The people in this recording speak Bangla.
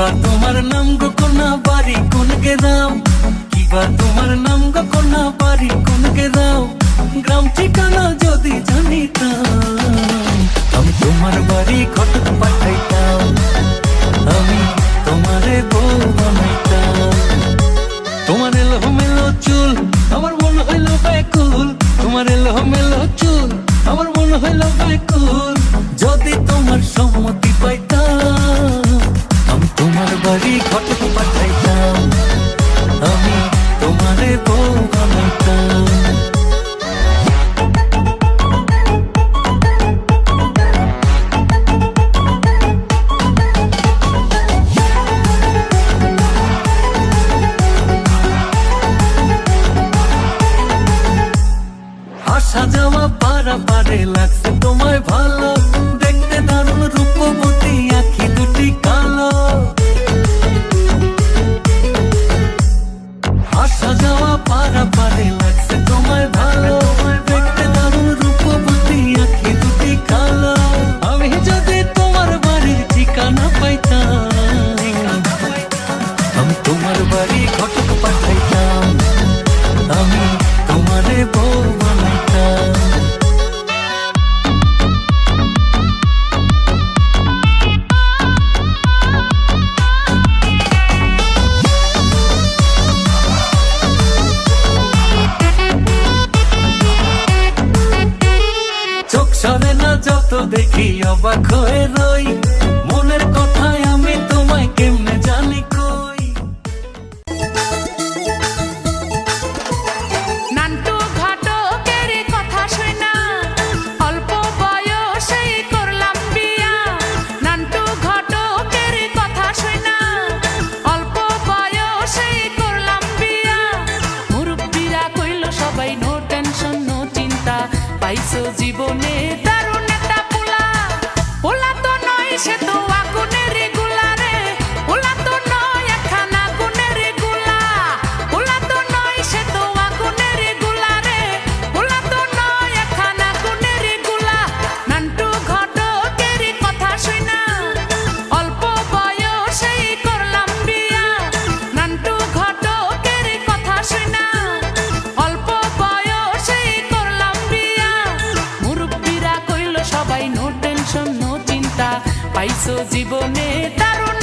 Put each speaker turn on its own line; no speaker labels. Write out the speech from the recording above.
গো কোনা বাড়ি কোন গ্রাম কিবা তোমার নাম গো কোনা বাড়ি কোন গ্রাম গ্রাম ঠিকানা যদি জানিতাম, আমি তোমার বাড়ি ঘটক পাঠাইতাম, আমি তোমারে বউ বানাইতাম। তোমার এলো মেলো চুল, আমার মন হইল ব্যাকুল। তোমার এলো মেলো চুল, আমার মন হইল ব্যাকুল। যদি তোমার সম্মতি পাইতাম তোমার বাড়ি ঘটক পাঠাইতাম। আমি তোমারে বউ বানাইতাম। আসা যাওয়া পারা পারে লাগছে তোমায় ভালো দেখি অবাক হয়ে রই। মনের কথায় আমি তোমায় কেমনে জানি কই?
নান্টু ঘটকের কথা শুনা। অল্প বয়সেই করলাম বিয়া। নান্টু ঘটকের কথা শুনা। অল্প বয়সেই করলাম বিয়া। মুরব্বীরা কইল, সবাই নো টেনশন, নো চিন্তা। পাইছো জীবনে সে তো পাইছো জীবনে দারুণ